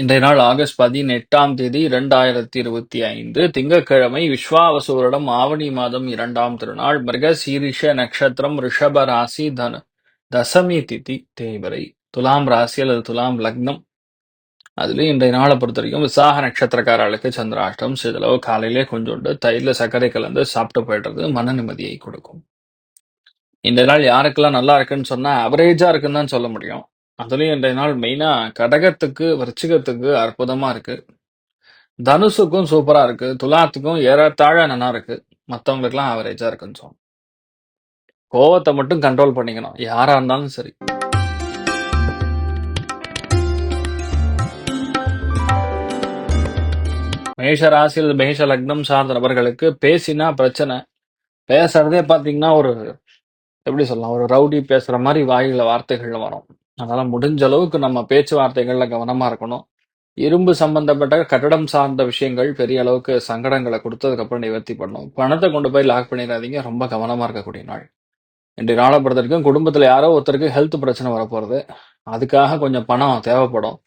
இன்றைய நாள் ஆகஸ்ட் பதினெட்டாம் தேதி இரண்டாயிரத்தி இருபத்தி ஐந்து. திங்கட்கிழமை விஸ்வாவசு வருடம் ஆவணி மாதம் இரண்டாம் திருநாள் மிருக சீரிஷ நட்சத்திரம் ரிஷப ராசி தன தசமி திதி தேய்வரை துலாம் ராசி அல்லது துலாம் லக்னம். அதுலயும் இன்றைய நாளை பொறுத்த வரைக்கும் விசாக நட்சத்திரக்காரர்களுக்கு சந்திராஷ்டம் சிதளவு காலையிலே கொஞ்சோண்டு தயிரில் சர்க்கரை கலந்து சாப்பிட்டு போயிடுறது மன நிம்மதியை கொடுக்கும். இந்த நாள் யாருக்கெல்லாம் நல்லா இருக்குன்னு சொன்னா அவரேஜா இருக்குன்னு தான் சொல்ல முடியும். அதுலயும் இன்றைய நாள் மெயினா கடகத்துக்கு விருச்சிகத்துக்கு அற்புதமா இருக்கு. தனுசுக்கும் சூப்பரா இருக்கு. துலாத்துக்கும் ஏறத்தாழ நல்லா இருக்கு. மத்தவங்களுக்குலாம் ஆவரேஜா இருக்குன்னு சொன்னோம் கோவத்தை மட்டும் கண்ட்ரோல் பண்ணிக்கணும். யாரா இருந்தாலும் சரி. மேஷ ராசியில் மேஷ லக்னம் சார்ந்த நபர்களுக்கு பேசினா பிரச்சனை. பேசுறதே பாத்தீங்கன்னா ஒரு எப்படி சொல்லலாம் ஒரு ரவுடி பேசுற மாதிரி வாயில வார்த்தைகள் வரும். அதனால முடிஞ்ச அளவுக்கு நம்ம பேச்சுவார்த்தைகள்ல கவனமா இருக்கணும். இரும்பு சம்பந்தப்பட்ட கட்டடம் சார்ந்த விஷயங்கள் பெரிய அளவுக்கு சங்கடங்களை கொடுத்ததுக்கப்புறம் நிவர்த்தி பண்ணணும் பணத்தை கொண்டு போய் லாக் பண்ணிடாதீங்க ரொம்ப கவனமா இருக்கக்கூடிய நாள். இன்றைய நாளை பொறுத்த வரைக்கும் குடும்பத்துல யாரோ ஒருத்தருக்கு ஹெல்த் பிரச்சனை வரப்போறது. அதுக்காக கொஞ்சம் பணம் தேவைப்படும்.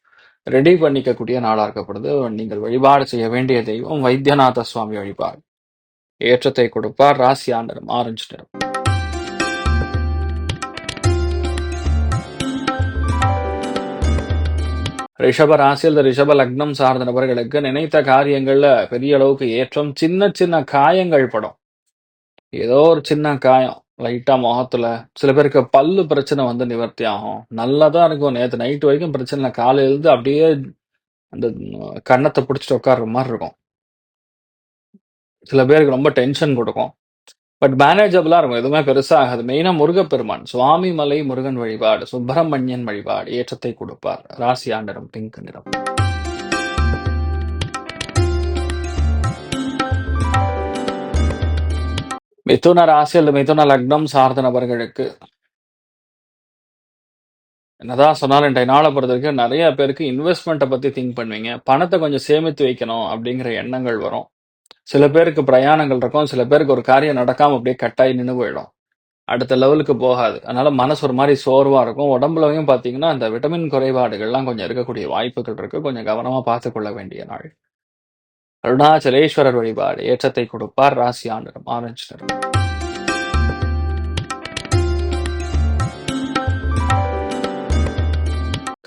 ரெடி பண்ணிக்கக்கூடிய நாளா இருக்கப்படுது. நீங்கள் வழிபாடு செய்ய வேண்டிய தெய்வம் வைத்தியநாத சுவாமி வழிபாடு. ஏற்றத்தை கொடுப்பார். ராசி ஆண்டரும் ஆரஞ்சு நிறம். ரிஷப ராசியில் ரிஷப லக்னம் சார்ந்த நபர்களுக்கு நினைத்த காரியங்கள்ல பெரிய அளவுக்கு ஏற்றம் சின்ன சின்ன காயங்கள் படும். ஏதோ ஒரு சின்ன காயம் லைட்டா முகத்துல சில பேருக்கு பல்லு பிரச்சனை வந்து நிவர்த்தி ஆகும். நல்லதா இருக்கும். நேற்று நைட் வரைக்கும் பிரச்சனை இல்லை. அப்படியே அந்த கன்னத்தை பிடிச்சிட்டு உட்கார்ற மாதிரி இருக்கும். சில பேருக்கு ரொம்ப டென்ஷன் கொடுக்கும். பட் மேனேஜபிளா இருக்கும். எதுவுமே பெருசாக ஆகாது. மெயினா முருகப்பெருமான். சுவாமி மலை முருகன் வழிபாடு சுப்பிரமணியன் வழிபாடு ஏற்றத்தை கொடுப்பார். ராசி ஆண்டரம் பிங்க் நிறம். மிதுன ராசி அல்லது மிதுன லக்னம் சார்ந்த நபர்களுக்கு என்னதான் சொன்னாலும் இன்றைய நாளை பொறுத்த வரைக்கும் நிறைய பேருக்கு இன்வெஸ்ட்மெண்ட்டை பத்தி திங்க் பண்ணுவீங்க. பணத்தை கொஞ்சம் சேமித்து வைக்கணும் அப்படிங்கிற எண்ணங்கள் வரும். சில பேருக்கு பிரயாணங்கள் இருக்கும் சில பேருக்கு ஒரு காரியம் நடக்காம அப்படியே கட்டாயி நின்று போயிடும். அடுத்த லெவலுக்கு போகாது. அதனால மனசு ஒரு மாதிரி சோர்வா இருக்கும். உடம்புலயும் பாத்தீங்கன்னா அந்த விட்டமின் குறைபாடுகள்லாம் கொஞ்சம் இருக்கக்கூடிய வாய்ப்புகள் இருக்கு. கொஞ்சம் கவனமா பார்த்து கொள்ள வேண்டிய நாள். அருணாச்சலேஸ்வரர் வழிபாடு ஏற்றத்தை கொடுப்பார். ராசி ஆண்டரும் ஆரஞ்சு நிறம்.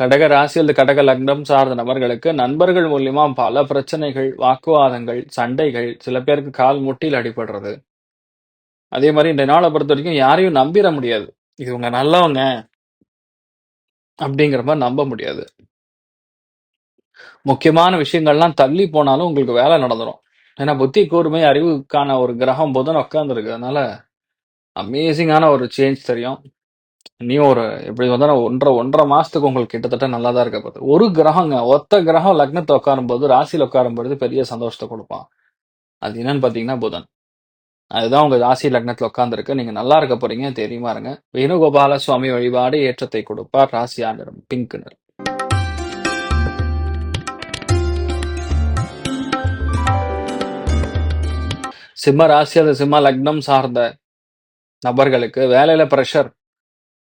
கடக ராசி அல்லது கடக லக்னம் சார்ந்த நபர்களுக்கு நண்பர்கள் மூலியமா பல பிரச்சனைகள் வாக்குவாதங்கள் சண்டைகள் சில பேருக்கு கால் முட்டியில் அடிபடுறது. அதே மாதிரி இந்த நாளை பொறுத்த வரைக்கும் யாரையும் நம்பிட முடியாது. இவங்க நல்லவங்க அப்படிங்கிற மாதிரி நம்ப முடியாது. முக்கியமான விஷயங்கள்லாம் தள்ளி போனாலும் உங்களுக்கு வேலை நடந்துடும் ஏன்னா புத்தி கூர்மை அறிவுக்கான ஒரு கிரகம் புதன் உட்காந்துருக்கு அதனால அமேசிங்கான ஒரு சேஞ்ச் தெரியும். நீ ஒரு எப்படி வந்தா ஒன்றரை ஒன்றரை மாசத்துக்கு உங்களுக்கு கிட்டத்தட்ட நல்லா தான் இருக்க போகுது. ஒரு கிரகங்க ஒத்த கிரகம் லக்னத்தை உட்காரும் போது ராசியில் உட்காரும் பொழுது பெரிய சந்தோஷத்தை கொடுப்பான். அது என்னன்னு பாத்தீங்கன்னா புதன். அதுதான் உங்க ராசி லக்னத்துல உட்காந்துருக்கு நீங்க நல்லா இருக்க போறீங்க தெரியுமா இருங்க. வேணுகோபால சுவாமி வழிபாடு ஏற்றத்தை கொடுப்பார். ராசி ஆண்டரும் பிங்க் நிறம் சிம்ம ராசி அது சிம்ம லக்னம் சார்ந்த நபர்களுக்கு வேலையில ப்ரெஷர்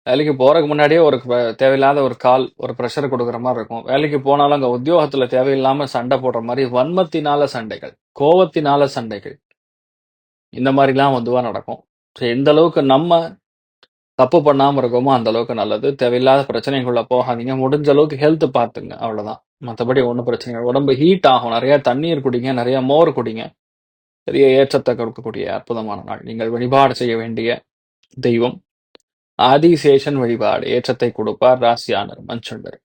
வேலைக்கு போறதுக்கு முன்னாடியே ஒரு தேவையில்லாத ஒரு கால் ஒரு ப்ரெஷர் கொடுக்குற மாதிரி இருக்கும் வேலைக்கு போனாலும் அங்க உத்தியோகத்துல தேவையில்லாம சண்டை போடுற மாதிரி வன்மத்தினால சண்டைகள் கோபத்தினால சண்டைகள் இந்த மாதிரிலாம் வந்துவா நடக்கும் ஸோ எந்த அளவுக்கு நம்ம தப்பு பண்ணாமல் இருக்கோமோ அந்த அளவுக்கு நல்லது. தேவையில்லாத பிரச்சனைக்குள்ள போகாதீங்க. முடிஞ்ச அளவுக்கு ஹெல்த் பார்த்துங்க. அவ்வளோதான் மற்றபடி ஒன்றும் பிரச்சனை உடம்பு ஹீட் ஆகும். நிறைய தண்ணீர் குடிங்க. நிறைய மோர் குடிங்க. பெரிய ஏற்றத்தை கொடுக்கக்கூடிய அற்புதமான நாள். நீங்கள் வழிபாடு செய்ய வேண்டிய தெய்வம் ஆதிசேஷன் வழிபாடு ஏற்றத்தை கொடுப்பார். ராசியானர் மஞ்சண்டர்.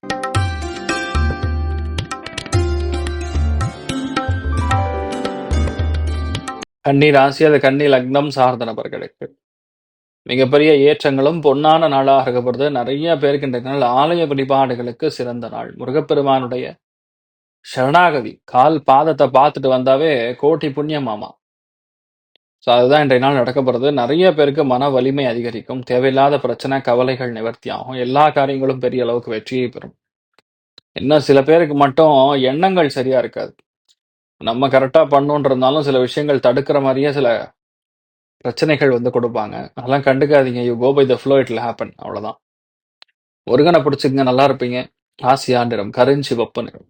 கன்னி ராசி அது கன்னி லக்னம் சார்ந்த நபர்களுக்கு மிகப்பெரிய ஏற்றங்களும் பொன்னான நாளாக இருக்கப்படுது நிறைய பேருக்கு இன்றைய நாள் ஆலய வழிபாடுகளுக்கு சிறந்த நாள் முருகப்பெருமானுடைய சரணாகதி கால் பாதத்தை பார்த்துட்டு வந்தாவே கோட்டி புண்ணியமாமா ஸோ அதுதான் இன்றைய நாள் நடக்கப்படுறது நிறைய பேருக்கு மன வலிமை அதிகரிக்கும். தேவையில்லாத பிரச்சனை கவலைகள் நிவர்த்தி ஆகும் எல்லா காரியங்களும் பெரிய அளவுக்கு வெற்றியை பெறும். இன்னும் சில பேருக்கு மட்டும் எண்ணங்கள் சரியா இருக்காது. நம்ம கரெக்டாக பண்ணோன்றதுனாலும் சில விஷயங்கள் தடுக்கிற மாதிரியே சில பிரச்சனைகள் வந்து கொடுப்பாங்க. அதெல்லாம் கண்டுக்காதீங்க. You go by the flow it'll happen அவ்வளோதான் முருகனை பிடிச்சிங்க நல்லா இருப்பீங்க. ஆசியா நிறம் கரிஞ்சி வெப்ப நிறம்.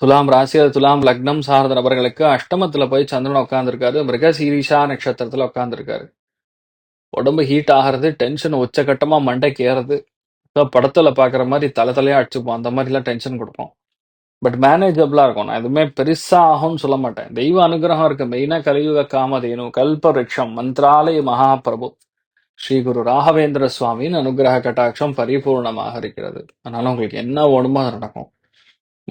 துலாம் ராசி அது துலாம் லக்னம் சார்ந்த நபர்களுக்கு அஷ்டமத்தில் போய் சந்திரன் உட்காந்துருக்காரு மிருகசீரிஷா நட்சத்திரத்தில் உட்காந்துருக்காரு உடம்பு ஹீட் ஆகிறது டென்ஷன் உச்சக்கட்டமாக மண்டைக்கு ஏறது ஏதோ படத்தில் பார்க்குற மாதிரி தலை தலையாக அடிச்சுப்போம். அந்த மாதிரிலாம் டென்ஷன் கொடுப்போம். பட் மேனேஜபிளாக இருக்கும். நான் எதுவுமே பெருசாக ஆகும்னு சொல்ல மாட்டேன். தெய்வ அனுகிரகம் இருக்கு. மெயினாக கலியுக காமதேனு கல்ப விரக்ஷம் மகாபிரபு ஸ்ரீ குரு ராகவேந்திர சுவாமியின் அனுகிரக கட்டாட்சம் பரிபூர்ணமாக இருக்கிறது. அதனால உங்களுக்கு என்ன வேணுமோ அது நடக்கும்.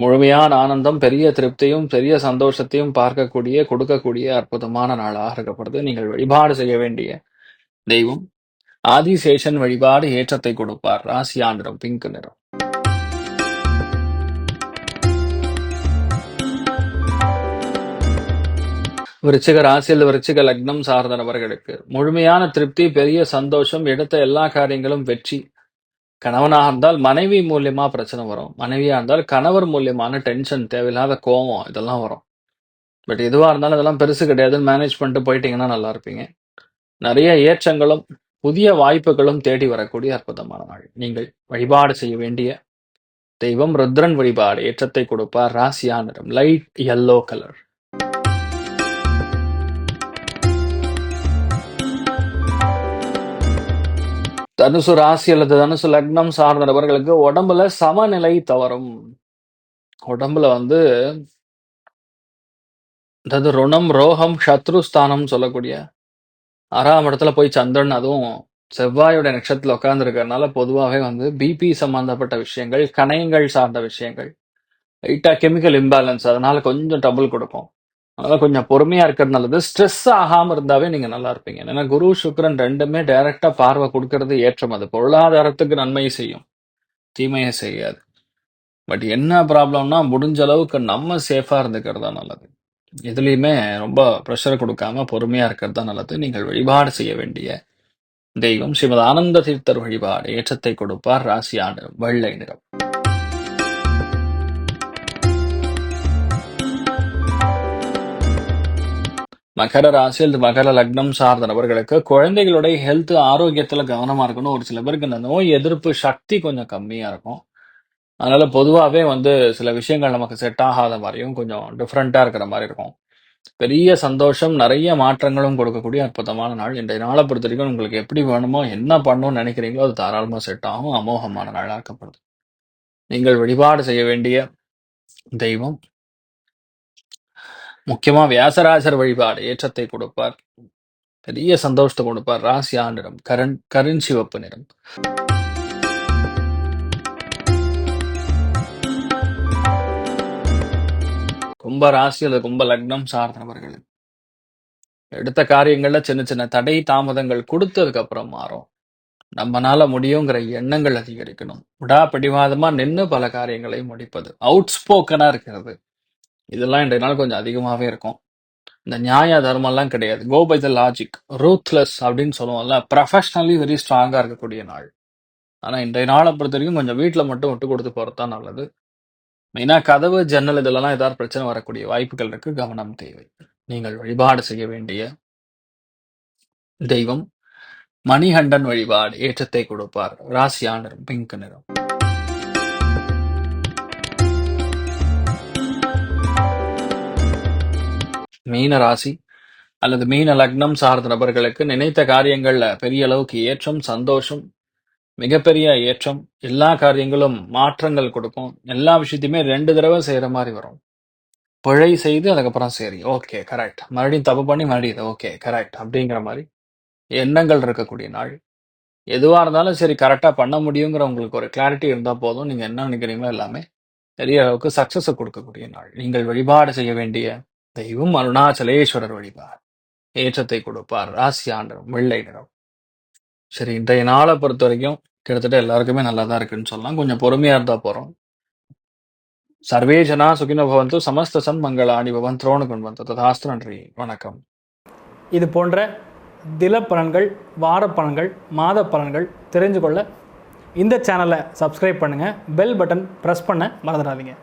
முழுமையான ஆனந்தம் பெரிய திருப்தியும் பெரிய சந்தோஷத்தையும் பார்க்கக்கூடிய கொடுக்கக்கூடிய அற்புதமான நாளாக இருக்கப்படுது. நீங்கள் வழிபாடு செய்ய வேண்டிய தெய்வம். ஆதிசேஷன் வழிபாடு ஏற்றத்தை கொடுப்பார். ராசியா நிறம் பிங்க் நிறம். விருச்சிக ராசியில் விருச்சிக லக்னம் சார்ந்த நபர்களுக்கு முழுமையான திருப்தி பெரிய சந்தோஷம் எடுத்த எல்லா காரியங்களும் வெற்றி. கணவனாக இருந்தால் மனைவி மூலியமா பிரச்சனை வரும். மனைவியா இருந்தால் கணவர் மூலியமான டென்ஷன் தேவையில்லாத கோவம் இதெல்லாம் வரும். பட் எதுவாக இருந்தாலும் இதெல்லாம் பெருசு கிடையாதுன்னு மேனேஜ் பண்ணிட்டு போயிட்டீங்கன்னா நல்லா இருப்பீங்க. நிறைய ஏற்றங்களும் புதிய வாய்ப்புகளும் தேடி வரக்கூடிய அற்புதமான நாள். நீங்கள் வழிபாடு செய்ய வேண்டிய தெய்வம் ருத்ரன் வழிபாடு ஏற்றத்தை கொடுப்பார். ராசியா நிறம் லைட் எல்லோ கலர் தனுசு ராசி அல்லது தனுசு லக்னம் சார்ந்த நபர்களுக்கு உடம்புல சமநிலை தவறும். உடம்புல வந்து அதாவது ருணம் ரோகம் சத்ருஸ்தானம் சொல்லக்கூடிய ஆறாம் இடத்துல போய் சந்திரன் அதுவும் செவ்வாயோட நட்சத்திரத்தில் உட்கார்ந்துருக்கறனால பொதுவாகவே வந்து பிபி சம்பந்தப்பட்ட விஷயங்கள் கணையங்கள் சார்ந்த விஷயங்கள் லைட்டாக கெமிக்கல் இம்பேலன்ஸ் அதனால கொஞ்சம் டபுள் கொடுக்கும். அதனால கொஞ்சம் பொறுமையா இருக்கிறது நல்லது. ஸ்ட்ரெஸ் ஆகாம இருந்தாவே நீங்க நல்லா இருப்பீங்க. ஏன்னா குரு சுக்கிரன் ரெண்டுமே டைரக்டா பார்வை கொடுக்கறது ஏற்றம் அது. பொருளாதாரத்துக்கு நன்மையை செய்யும். தீமையை செய்யாது. பட் என்ன ப்ராப்ளம்னா முடிஞ்ச அளவுக்கு நம்ம சேஃபா இருந்துக்கிறது தான் நல்லது. எதுலேயுமே ரொம்ப ப்ரெஷர் கொடுக்காம பொறுமையா இருக்கிறது தான் நல்லது. நீங்கள் வழிபாடு செய்ய வேண்டிய தெய்வம். ஸ்ரீமத் ஆனந்த தீர்த்தர் வழிபாடு ஏற்றத்தை கொடுப்பார். ராசியான வெள்ளை நிறம். மகர ராசியில் மகர லக்னம் சார்ந்த நபர்களுக்கு குழந்தைகளுடைய ஹெல்த் ஆரோக்கியத்துல கவனமா இருக்கணும். ஒரு சில பேருக்கு இந்த நோய் எதிர்ப்பு சக்தி கொஞ்சம் கம்மியா இருக்கும். அதனால பொதுவாகவே வந்து சில விஷயங்கள் நமக்கு செட் ஆகாத மாதிரியும் கொஞ்சம் டிஃப்ரெண்ட்டாக இருக்கிற மாதிரி இருக்கும். பெரிய சந்தோஷம் நிறைய மாற்றங்களும் கொடுக்கக்கூடிய அற்புதமான நாள். இன்றைய நாளை பொறுத்த வரைக்கும் உங்களுக்கு எப்படி வேணுமோ என்ன பண்ணணும்னு நினைக்கிறீங்களோ அது தாராளமாக செட் ஆகும். அமோகமான நாளாக்கப்படுது நீங்கள் வழிபாடு செய்ய வேண்டிய தெய்வம் முக்கியமா வியாசராசர் வழிபாடு ஏற்றத்தை கொடுப்பார். பெரிய சந்தோஷத்தை கொடுப்பார். ராசி நிறம் கரண் சிவப்பு நிறம். கும்ப ராசி அல்லது கும்ப லக்னம் சார்ந்தவர்கள். எடுத்த காரியங்கள்ல சின்ன சின்ன தடை தாமதங்கள் கொடுத்ததுக்கு அப்புறம் மாறும். நம்மனால முடியுங்கிற எண்ணங்கள் அதிகரிக்கணும். விடா பிடிவாதமா நின்று பல காரியங்களை முடிப்பது. அவுட் ஸ்போக்கனா இருக்கிறது. இதெல்லாம் இன்றைய நாள் கொஞ்சம் அதிகமாகவே இருக்கும். இந்த நியாய தர்மம்லாம் கிடையாது. Go by the logic ruthless அப்படின்னு சொல்லுவோம்ல. ப்ரொஃபஷ்னலி வெரி ஸ்ட்ராங்காக இருக்கக்கூடிய நாள். ஆனால் இன்றைய நாளை பொறுத்த வரைக்கும் கொஞ்சம் வீட்டில் மட்டும் விட்டு கொடுத்து போகிறது தான் நல்லது மெயினாக கதவு ஜன்னல் இதெல்லாம் ஏதாவது பிரச்சனை வரக்கூடிய வாய்ப்புகள் இருக்கு. கவனம் தேவை. நீங்கள் வழிபாடு செய்ய வேண்டிய தெய்வம் மணிகண்டன் வழிபாடு ஏற்றத்தை கொடுப்பார். ராசியா நிறம் பிங்க் நிறம். மீன ராசி அல்லது மீன லக்னம் சார்ந்த நபர்களுக்கு நினைத்த காரியங்கள்ல பெரிய அளவுக்கு ஏற்றம் சந்தோஷம் மிகப்பெரிய ஏற்றம். எல்லா காரியங்களும் மாற்றங்கள் கொடுக்கும். எல்லா விஷயத்தையுமே ரெண்டு தடவை செய்யற மாதிரி வரும். பிழை செய்து அதுக்கப்புறம் சரி ஓகே கரெக்ட் மறுபடியும் தப்பு பண்ணி மறுபடியும் ஓகே கரெக்ட் அப்படிங்கிற மாதிரி எண்ணங்கள் இருக்கக்கூடிய நாள். எதுவாக இருந்தாலும் சரி கரெக்டாக பண்ண முடியுங்கிற உங்களுக்கு ஒரு கிளாரிட்டி இருந்தால் போதும். நீங்கள் என்ன நினைக்கிறீங்களோ எல்லாமே பெரிய அளவுக்கு சக்ஸஸை கொடுக்கக்கூடிய நாள். நீங்கள் வழிபாடு செய்ய வேண்டிய தெய்வம் அருணாச்சலேஸ்வரர் வழிபார் ஏற்றத்தை கொடுப்பார் ராசி ஆண்டரும் வெள்ளை நிறம் சரி இன்றைய நாளை பொறுத்த வரைக்கும் கிட்டத்தட்ட எல்லாருக்குமே நல்லா தான் இருக்குன்னு சொல்லலாம் கொஞ்சம் பொறுமையா இருந்தா போறோம் சர்வே ஜனா சுகினோ பவந்து சமஸ்த சன் மங்களாணி பவன் த்ரோணு கொண்டு ததாஸ்து நன்றி வணக்கம் இது போன்ற தில பலன்கள் வார பலன்கள் மாத பலன்கள் தெரிஞ்சு கொள்ள இந்த சேனலை சப்ஸ்கிரைப் பண்ணுங்கள் பெல் பட்டன் ப்ரெஸ் பண்ண மறந்துடாதீங்க